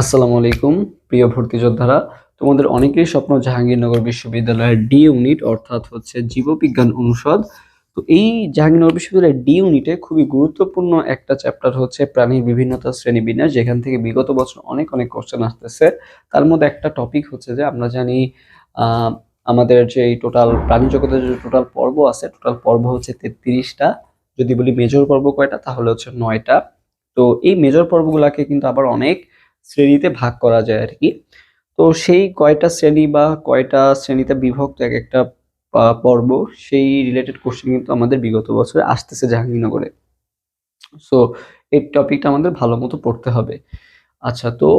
আসসালামু আলাইকুম, প্রিয় ভর্তি যোদ্ধারা। তোমাদের অনেকেরই স্বপ্ন জাহাঙ্গীরনগর বিশ্ববিদ্যালয়ের ডি ইউনিট, অর্থাৎ হচ্ছে জীববিজ্ঞান অনুষদ। তো এই জাহাঙ্গীরনগর বিশ্ববিদ্যালয়ের ডি ইউনিটে খুবই গুরুত্বপূর্ণ একটা চ্যাপ্টার হচ্ছে প্রাণীর বিভিন্নতা শ্রেণি বিন্যাস যেখান থেকে বিগত বছর অনেক অনেক কোশ্চেন আসতেছে। তার মধ্যে একটা টপিক হচ্ছে যে, আমরা জানি আমাদের যে এই টোটাল প্রাণী জগতের যে টোটাল পর্ব আছে টোটাল পর্ব হচ্ছে তেত্রিশটা। যদি বলি মেজর পর্ব কয়টা, তাহলে হচ্ছে নয়টা। তো এই মেজর পর্বগুলাকে কিন্তু আবার অনেক শ্রেণীতে ভাগ করা যায় আর কি। তো সেই কয়টা শ্রেণি বা কয়টা শ্রেণীতে বিভক্ত এক একটা পর্ব, সেই রিলেটেড কোশ্চেন কিন্তু আমাদের বিগত বছরে আসতেছে জাহাঙ্গীরনগরে। সো এই টপিকটা আমাদের ভালো মতো পড়তে হবে। আচ্ছা তো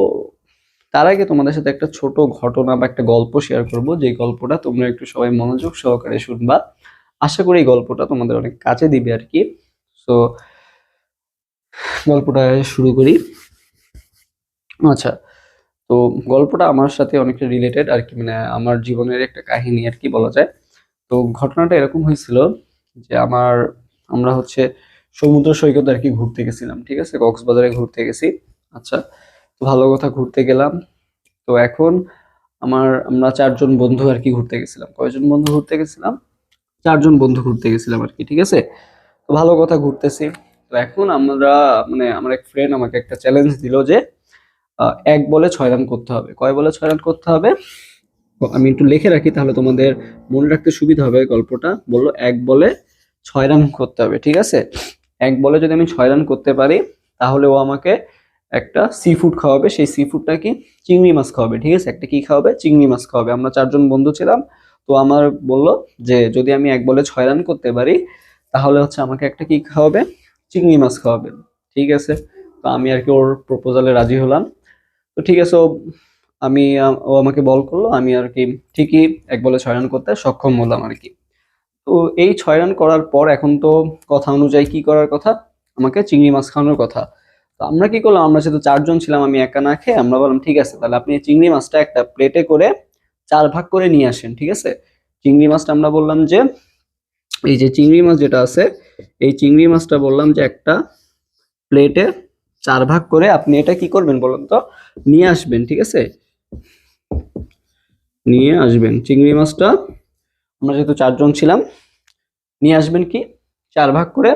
তার আগে তোমাদের সাথে একটা ছোট ঘটনা বা একটা গল্প শেয়ার করব। যে গল্পটা তোমরা একটু সবাই মনোযোগ সহকারে শুনবা। আশা করি এই গল্পটা তোমাদের অনেক কাজে দিবে আর কি। সো গল্পটা শুরু করি। আচ্ছা তো গল্পটা আমার সাথে অনেকটা রিলেটেড আর কি মানে আমার জীবনের একটা কাহিনী আর কি বলা যায়। তো ঘটনাটা এরকম হয়েছিল যে আমার, আমরা হচ্ছে সমুদ্র সৈকতে আর কি ঘুরতে গেছিলাম, ঠিক আছে? কক্সবাজারে ঘুরতে গেছি। আচ্ছা তো ভালো কথা, ঘুরতে গেলাম। তো এখন আমার, আমরা চারজন বন্ধু আর কি ঘুরতে গেছিলাম। কয়জন বন্ধু ঘুরতে গেছিলাম? চারজন বন্ধু ঘুরতে গেছিলাম আর কি, ঠিক আছে? তো ভালো কথা, ঘুরতেছি। তো এখন আমরা মানে আমার এক ফ্রেন্ড আমাকে একটা চ্যালেঞ্জ দিল যে এক বলে ছয় রান করতে হবে। কয় বলে ছয় রান করতে হবে? আমি একটু লিখে রাখি তাহলে তোমাদের মনে রাখতে সুবিধা হবে গল্পটা। বলল, এক বলে ছয় রান করতে হবে, ঠিক আছে? এক বলে যদি আমি ছয় রান করতে পারি, তাহলে ও আমাকে একটা সি ফুড খাওয়াবে। সেই সি ফুডটা কি? চিংড়ি মাছ খাওয়াবে, ঠিক আছে? একটা কি খাওয়াবে? চিংড়ি মাছ খাওয়াবে। আমরা চারজন বন্ধু ছিলাম, তো আমার বলল যে, যদি আমি এক বলে ছয় রান করতে পারি, তাহলে হচ্ছে আমাকে একটা কি খাওয়াবে? চিংড়ি মাছ খাওয়াবে, ঠিক আছে? তো আমি আর কি ওর প্রপোজালে রাজি হলাম। তো ঠিক আছে, ও, আমি, ও আমাকে বল করল, আমি আর কি ঠিকই এক বলে ছয় রান করতে সক্ষম হলাম আর কি। তো এই ছয় রান করার পর এখন তো কথা অনুযায়ী কি করার কথা? আমাকে চিংড়ি মাছ খাওয়ানোর কথা। তো আমরা কি করলাম, আমরা যেহেতু চারজন ছিলাম, আমি একা না খেয়ে আমরা বললাম, ঠিক আছে, তাহলে আপনি চিংড়ি মাছটা একটা প্লেটে করে চার ভাগ করে নিয়ে আসেন, ঠিক আছে? চিংড়ি মাছটা আমরা বললাম যে, এই যে চিংড়ি মাছ যেটা আছে, এই চিংড়ি মাছটা বললাম যে একটা প্লেটে চার ভাগ করে আপনি এটা কি করবেন বলুন তো? নিয়ে আসবেন, ঠিক আছে? নিয়ে আসবেন। চিংড়ি মাছটা আমরা যেহেতু চারজন ছিলাম, নিয়ে আসবেন কি? চার ভাগ করে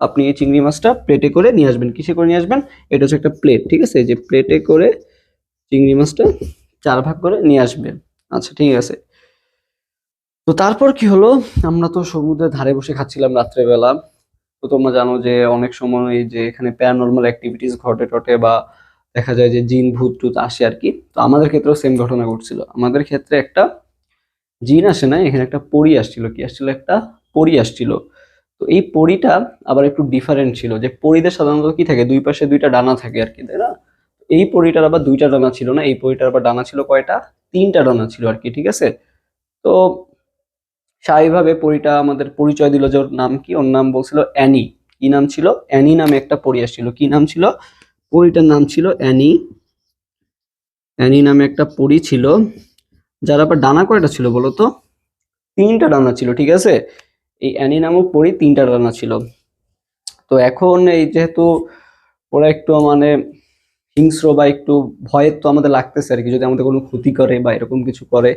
আপনি এই চিংড়ি মাছটা প্লেটে করে নিয়ে আসবেন। কিসে করে নিয়ে আসবেন? এটা হচ্ছে একটা প্লেট, ঠিক আছে? যে প্লেটে করে চিংড়ি মাছটা চার ভাগ করে নিয়ে আসবেন। আচ্ছা ঠিক আছে। তো তারপর কি হলো? আমরা তো সমুদ্রের ধারে বসে খাচ্ছিলাম রাত্রেবেলা। তো তোমরা জানো যে অনেক সময় যে এখানে প্যারানর্মাল অ্যাক্টিভিটিস ঘটে টটে বা দেখা যায় যে জিন, ভূত, টুত আসে আর কি। তো আমাদের ক্ষেত্রেও সেম ঘটনা ঘটছিল। আমাদের ক্ষেত্রে একটা জিন আসে না এখানে একটা পরী আসছিল কি? আসছিল একটা পরী আসছিল। তো এই পরীটা আবার একটু ডিফারেন্ট ছিল। যে পরীদের সাধারণত কি থাকে? দুই পাশে দুইটা ডানা থাকে আর কি, তাই না? এই পরীটার আবার দুইটা ডানা ছিল না? এই পরীটার আবার ডানা ছিল কয়টা? তিনটা ডানা ছিল আর কি, ঠিক আছে? তো স্বাভাবিকভাবে পরীটা আমাদের পরিচয় দিল যে ওর নাম কি? ওর নাম বলছিল অ্যানি। কি নাম ছিল? অ্যানি নামে একটা পরি আসছিল। কি নাম ছিল? পরীটার নাম ছিল অ্যানি। অ্যানি নামে একটা পরী ছিল। যার আবার ডানা কয়টা ছিল বলো তো? তিনটা ডানা ছিল, ঠিক আছে? এই অ্যানি নামক পরি তিনটা ডানা ছিল। তো এখন এই যেহেতু ওরা একটু মানে হিংস্র বা একটু ভয়ের তো আমাদের লাগতেছে আর কি। যদি আমাদের কোনো ক্ষতি করে বা এরকম কিছু করে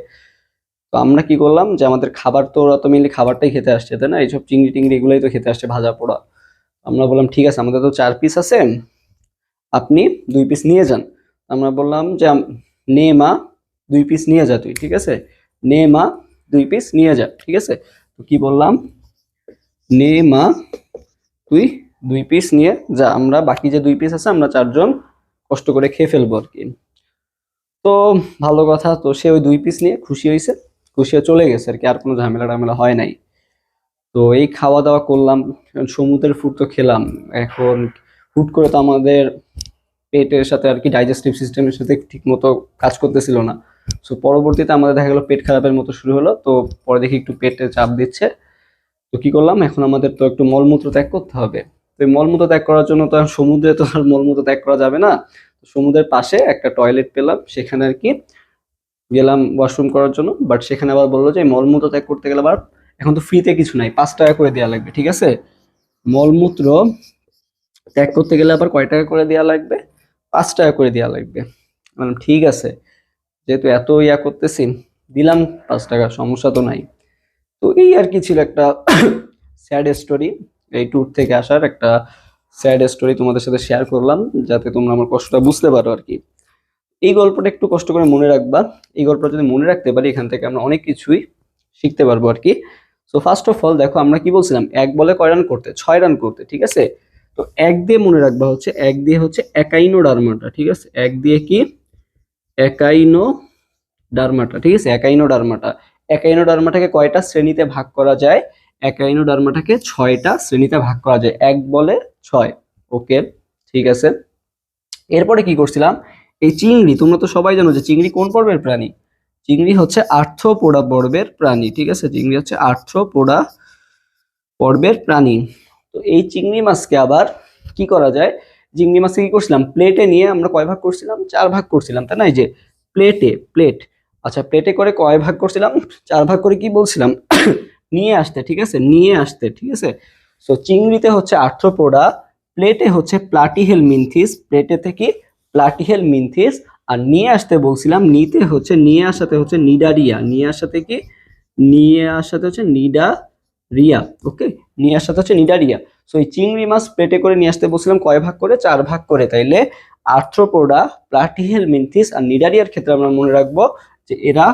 তো আমরা কি করলাম যে আমাদের খাবার তো ওরা তো মেনলি খাবারটাই খেতে আসছে, তাই না? এইসব চিংড়ি টিংড়ি এগুলোই তো খেতে আসছে ভাজা পোড়া। আমরা বললাম, ঠিক আছে, আমাদের তো চার পিস আছে, আপনি দুই পিস নিয়ে যান। আমরা বললাম যে, নে মা, দুই পিস নিয়ে যা তুই, ঠিক আছে? নে মা, দুই পিস নিয়ে যা, ঠিক আছে? তো কি বললাম? নে মা, তুই দুই পিস নিয়ে যা, আমরা বাকি যে দুই পিস আছে, আমরা চারজন কষ্ট করে খেয়ে ফেলব আর কি। তো ভালো কথা, তো সে ওই দুই পিস নিয়ে খুশি হয়েছে খুশি হয়ে চলে গেছে আর কি, আর কোনো ঝামেলা টামেলা হয় নাই। তো এই খাওয়া দাওয়া করলাম সমুদ্রের ফুড তো খেলাম। এখন হুট করে তো আমাদের পেটের সাথে আর কি ডাইজেস্টিভ সিস্টেমের সাথে ঠিক মতো কাজ করতেছিল না। সো পরবর্তীতে আমাদের দেখা গেলো পেট খারাপের মতো শুরু হলো, তো পরে দেখি একটু পেটে চাপ দিচ্ছে। তো কি করলাম, এখন আমাদের তো একটু মলমূত্র ত্যাগ করতে হবে। তো এই মলমূত্র ত্যাগ করার জন্য তো আর সমুদ্রে তো আর মলমূত্র ত্যাগ করা যাবে না। সমুদ্রের পাশে একটা টয়লেট পেলাম, সেখানে আর কি গেলাম ওয়াশরুম করার জন্য বাট সেখানে আবার বলল যে মলমূত্র ত্যাগ করতে গেলে আবার এখন তো ফ্রিতে কিছু নাই, পাঁচ টাকা করে দেওয়া লাগবে, ঠিক আছে? মলমূত্র ত্যাগ করতে গেলে আবার কয় টাকা করে দেওয়া লাগবে? পাঁচ টাকা করে দেওয়া লাগবে। বললাম, ঠিক আছে, যেহেতু এত ইয়া করতেছি, দিলাম পাঁচ টাকা, সমস্যা তো নাই। তো এই আর কি ছিল একটা স্যাড স্টোরি এই ট্যুর থেকে আসার একটা স্যাড স্টোরি তোমাদের সাথে শেয়ার করলাম, যাতে তোমরা আমার কষ্টটা বুঝতে পারো আর কি। এই গল্পটা একটু কষ্ট করে মনে রাখবা। এই গল্পটা যদি মনে রাখতে পারি, এখান থেকে আমরা অনেক কিছুই শিখতে পারব আর কি। সো ফার্স্ট অফ অল দেখো, আমরা কি বলছিলাম? এক বলে কয় রান করতে? ছয় রান করতে, ঠিক আছে? তো এক দিয়ে মনে রাখবা হচ্ছে, এক দিয়ে হচ্ছে একাইনো ডারমাটা, ঠিক আছে? এক দিয়ে কি? একাইনো ডারমাটা, ঠিক আছে? একাইনো ডারমাটা। একাইনো ডারমাটাকে কয়টা শ্রেণীতে ভাগ করা যায়? একাইনো ডারমাটাকে ছয়টা শ্রেণীতে ভাগ করা যায়। এক বলে ছয়, ওকে? ঠিক আছে? এরপরে কি করছিলাম? এই চিংড়ি, তোমরা তো সবাই জানো যে চিংড়ি কোন পর্বের প্রাণী? চিংড়ি হচ্ছে আর্থ্রোপোডা পর্বের প্রাণী, ঠিক আছে? চিংড়ি হচ্ছে আর্থ্রোপোডা পর্বের প্রাণী। তো এই চিংড়ি মাছকে আবার কি করা যায়? চিংড়ি মাছকে কি করছিলাম? প্লেটে নিয়ে আমরা কয় ভাগ করছিলাম? চার ভাগ করছিলাম, তাই না? এই যে প্লেটে, প্লেট। আচ্ছা প্লেটে করে কয় ভাগ করছিলাম? চার ভাগ করে কি বলছিলাম? নিয়ে আসতে, ঠিক আছে? নিয়ে আসতে, ঠিক আছে? সো চিংড়িতে হচ্ছে আর্থ্রোপোডা, প্লেটে হচ্ছে প্লাটিহেল মিনথিস প্লেটে থেকে প্লাটিহেল মিনথিস, আর নিয়ে আসতে বলছিলাম নিতে হচ্ছে, নিয়ে আসাতে হচ্ছে নিডারিয়া নিয়ে আসাতে কি? নিয়ে আসাতে হচ্ছে নিডা রিয়া ওকে নিয়ে আসাতে হচ্ছে নিডারিয়া সো এই চিংড়ি মাছ প্লেটে করে নিয়ে আসতে বলছিলাম কয় ভাগ করে? চার ভাগ করে। তাইলে আর্থ্রোপোডা, প্লাটিহেল মিনথিস, আর নিডারিয়ার ক্ষেত্রে আমরা মনে রাখব যে এরা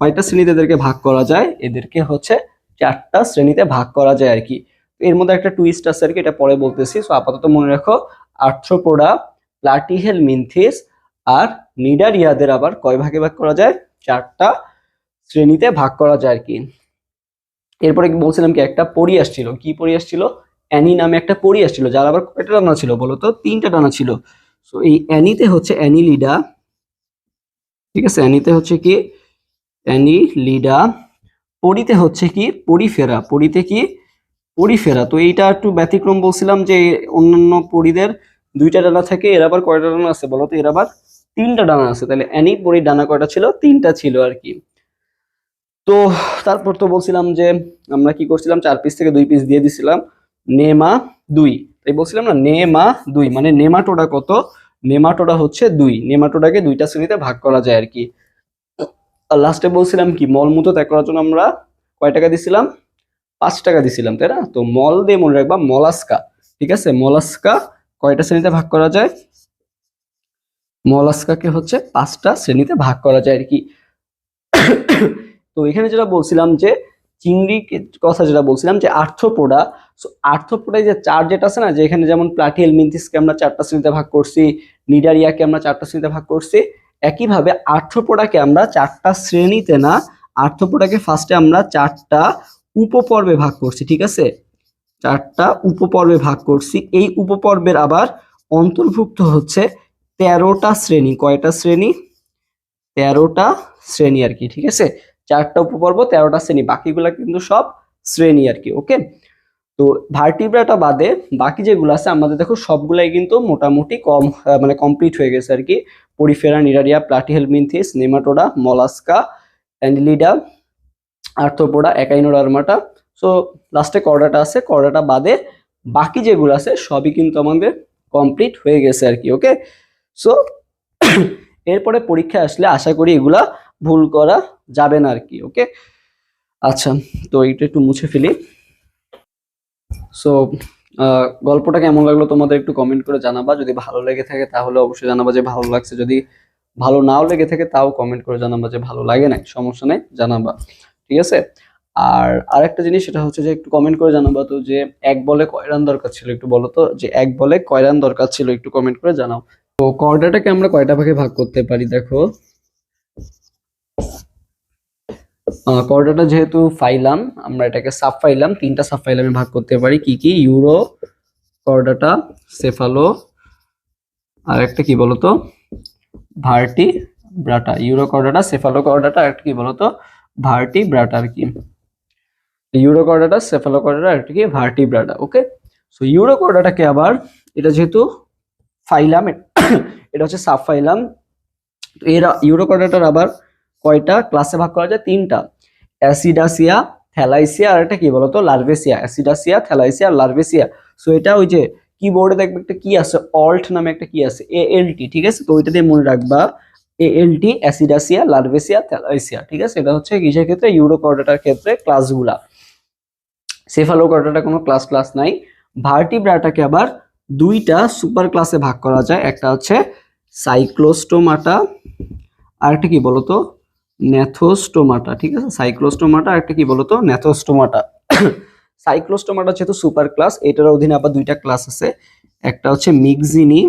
কয়টা শ্রেণীতে এদেরকে ভাগ করা যায়? এদেরকে হচ্ছে চারটা শ্রেণীতে ভাগ করা যায় আর কি। এর মধ্যে একটা টুইস্ট আছে আর কি, এটা পরে বলতেছি। সো আপাতত মনে রাখো, আর্থ্রোপোডা প্লাটিহেল মিনথিস আর নিডারিয়াদের আবার কয় ভাগে ভাগ করা যায়? চারটা শ্রেণীতে ভাগ করা যায় আর কি। এরপরে কি বলছিলাম কি, একটা পরি আসছিল। কি পরি আসছিল? অ্যানি নামে একটা পরি আসছিল, যার আবার কয়টা ডানা ছিল বলো তো? তিনটা ডানা ছিল। সো এই অ্যানিতে হচ্ছে অ্যানিলিডা। ঠিক আছে, অ্যানিতে হচ্ছে কি? অ্যানিলিডা। পরিতে হচ্ছে কি? পরিফেরা। পরিতে কি? পরিফেরা। তো এইটা একটু ব্যতিক্রম বলছিলাম যে অন্যান্য পরিদের দুইটা ডানা থাকে, এর আবার কয়টা ডানা আছে বলো তো? এর আবার তিনটা ডানা আছে। তাহলে অ্যানি পরির ডানা কয়টা ছিল? তিনটা ছিল আর কি। তো তারপর তো বলছিলাম যে আমরা কি করছিলাম? চার পিস থেকে দুই পিস দিয়ে দিছিলাম। নেমা দুই। তাই বলছিলাম না, নেমা দুই। মানে নেমাটোডা কত? নেমাটোডা হচ্ছে দুই। নেমাটোডাকে দুইটা শ্রেণীতে ভাগ করা যায় আর কি। আর লাস্টে বলছিলাম কি মলমূত্র ত্যাগ করার জন্য আমরা কয় টাকা দিছিলাম? পাঁচ টাকা দিছিলাম, তাই না? তো মল দিয়ে মনে রাখবা, মলাস্কা। ঠিক আছে? মলাস্কা কয়টা শ্রেণীতে ভাগ করা যায়? মলাস্কাকে হচ্ছে পাঁচটা শ্রেণীতে ভাগ করা যায় আর কি। তো এখানে যেটা বলছিলাম যে, চিংড়ি কথা যেটা বলছিলাম যে, আর্থ্রোপোডা। সো আর্থ্রোপোডায় যে চার যেটা আছে না, যে এখানে যেমন প্লাটিয়েল মিন্থিসকে আমরা চারটা শ্রেণীতে ভাগ করছি, নিডারিয়াকে আমরা চারটা শ্রেণীতে ভাগ করছি, একইভাবে আর্থ্রোপোডাকে আমরা চারটা শ্রেণীতে না, আর্থ্রোপোডাকে ফার্স্টে আমরা চারটা উপপর্বে ভাগ করছি, ঠিক আছে? চারটা উপপর্বে ভাগ করছি। এই উপপর্বের আবার অন্তর্ভুক্ত হচ্ছে তেরোটা শ্রেণি। কয়টা শ্রেণি? তেরোটা শ্রেণি আর কি, ঠিক আছে? চারটা উপপর্ব, তেরোটা শ্রেণি। বাকিগুলা কিন্তু সব শ্রেণি আর কি, ওকে? তো ভার্টিব্রাটা বাদে বাকি যেগুলো আছে, আমাদের দেখো সবগুলাই কিন্তু মোটামুটি কম মানে কমপ্লিট হয়ে গেছে আর কি। Porifera, Cnidaria Platyhelminthes Nematoda, Mollusca, Annelida, Arthropoda Echinodermata so লাস্টে করডাটা আছে করডাটা বাদে বাকি যেগুলো আছে, সবই কিন্তু আমাদের কমপ্লিট হয়ে গেছে আর কি ওকে সো এরপরে পরীক্ষা আসলে আশা করি এগুলা ভুল করা যাবে না আর কি ওকে আচ্ছা তো এইটা একটু মুছে ফেলি। সো গল্পটা কেমন লাগল তোমাদের একটু কমেন্ট করে জানাবা। যদি ভালো লেগে থাকে তাহলে অবশ্যই জানাবা যে ভালো লাগছে। যদি ভালো নাও লেগে থাকে তাও কমেন্ট করে জানাবা যে ভালো লাগে না সমস্যা নেই, জানাবা, ঠিক আছে? আর আরেকটা জিনিস সেটা হচ্ছে যে একটু কমেন্ট করে জানাবা তো যে এক বলে কয় রান দরকার ছিল একটু বলো তো? যে এক বলে কয় রান দরকার ছিল একটু কমেন্ট করে জানাও। তো কর্ডাটাকে আমরা কয়টা ভাগে ভাগ করতে পারি দেখো? কর্ডাটা যেহেতু ফাইলাম, আমরা এটাকে সাব ফাইলাম তিনটা সাব ফাইলামে ভাগ করতে পারি। কি কি? ইউরো কর্ডাটা সেফালো আর একটা কি বলতো? Vertebrata. Urochordata cephalochordata আর একটা কি বলতো? ভার্টি, ব্রাটা আর কি। ইউরো কর্ডাটা সেফালো কর্ডাটা আর একটা কি? ভার্টি ব্রাটা ওকে সো ইউরো কর্ডাটাকে আবার, এটা যেহেতু ফাইলাম এটা হচ্ছে সাব ফাইলাম তো এরা ইউরো কর্ডাটার আবার কয়টা? ক্লাসে ভাগ করা যায় তিনটা। অ্যাসিডাসিয়া থ্যালাইসিয়া আর একটা কি বলতো? লার্ভেসিয়া অ্যাসিডাসিয়া থ্যালাইসিয়া লার্ভেসিয়া সো এটা ওই যে কিবোর্ডে দেখবে একটা কি আছে? অল্ট নামে একটা কি আছে? এ এল টি ঠিক আছে? তো ওইটা দিয়ে মনে রাখবা এ এল টি অ্যাসিডাসিয়া লার্ভেসিয়া থ্যালাইসিয়া ঠিক আছে? এটা হচ্ছে কিসের ক্ষেত্রে? ইউরোকর্ডাটার ক্ষেত্রে ক্লাসগুলা সেফালোকর্ডাটা কোনো ক্লাস ক্লাস নাই। ভার্টিব্রাটাকে আবার দুইটা সুপার ক্লাসে ভাগ করা যায়। একটা হচ্ছে সাইক্লোস্টোমাটা আর একটা কি বলতো? ন্যাথোস্টোমাটা ঠিক আছে? সাইক্লোস্টোমাটা আর একটা কি বলতো? ন্যাথোস্টোমাটা সাইক্লোস্টোমাটা যেহেতু সুপার ক্লাস এটার অধীনে আবার দুইটা ক্লাস আছে। একটা হচ্ছে মিক্সিনি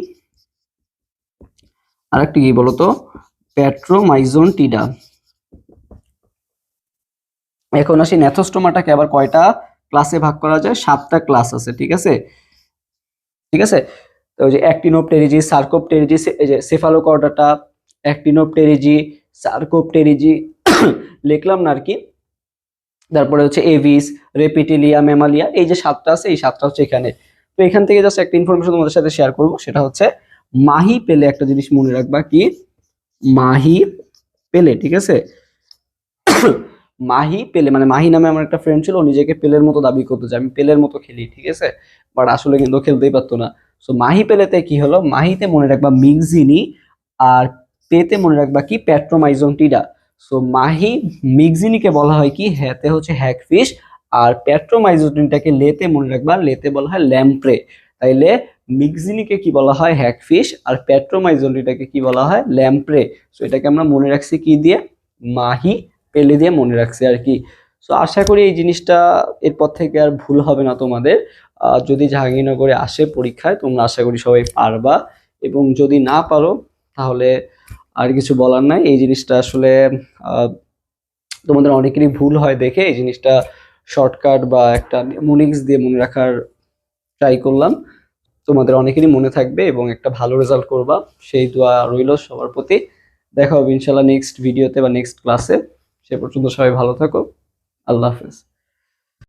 আর একটা কি বলতো? প্যাট্রোমাইজোন টিডা এখন আসি ন্যাথোস্টোমাটাকে আবার কয়টা? ক্লাসে ভাগ করা যায়, সাতটা ক্লাস আছে, ঠিক আছে? ঠিক আছে? তো যে অ্যাক্টিনোপটেরিজি সার্কোপটেরিজি যে সেফালোকর্ডাটা অ্যাক্টিনোপটেরিজি সার্কোপটেরিজি লিখলাম না আর কি। তারপরে হচ্ছে এভিস রেপিটিলিয়া মেমালিয়া এই যে সাতটা আছে, এই সাতটা হচ্ছে এখানে। তো এখান থেকে জাস্ট একটা ইনফরমেশন তোমাদের সাথে শেয়ার করব, সেটা হচ্ছে মাহি পেলে একটা জিনিস মনে রাখবা কি? মাহি পেলে, ঠিক আছে? মাহি পেলে মানে মাহি নামে আমার একটা ফ্রেন্ড ছিল নিজেকে পেলের মতো দাবি করতো যে আমি পেলের মতো খেলি, ঠিক আছে? বাট আসলে কিন্তু খেলতেই পারতো না। সো মাহি পেলেতে কি হলো? মাহিতে মনে রাখবা মিগজিনি আর পেতে মনে রাখবা কি? প্যাট্রোমাইজন টিডা সো মাহি মিগজিনিকে বলা হয় কি? হ্যাতে হচ্ছে হ্যাকফিশ আর প্যাট্রোমাইজোটিনটাকে লেতে মনে রাখবা, লেতে বলা হয় ল্যাম্প্রে তাইলে মিগজিনিকে কি বলা হয়? হ্যাকফিশ আর প্যাট্রোমাইজোটিনটাকে কি বলা হয়? ল্যাম্প্রে সো এটাকে আমরা মনে রাখছি কি দিয়ে? মাহি পেলে দিয়ে মনে রাখছি আর কি। সো আশা করি এই জিনিসটা এরপর থেকে আর ভুল হবে না তোমাদের। যদি জাহাঙ্গীরনগরে আসে পরীক্ষায়, তোমরা আশা করি সবাই পারবা। এবং যদি না পারো, তাহলে আর কিছু বলার নাই। এই জিনিসটা আসলে তোমাদের অনেকেরই ভুল হয় দেখে। এই জিনিসটা শর্টকাট বা একটা মুনিক্স দিয়ে মনে রাখার ট্রাই করলাম। তোমাদের অনেকেরই মনে থাকবে এবং একটা ভালো রেজাল্ট করবা। সেই দোয়া রইল সবার প্রতি। দেখা হবে ইনশাল্লাহ নেক্সট ভিডিওতে বা নেক্সট ক্লাসে সে পর্যন্ত সবাই ভালো থাকো। আল্লাহ হাফেজ।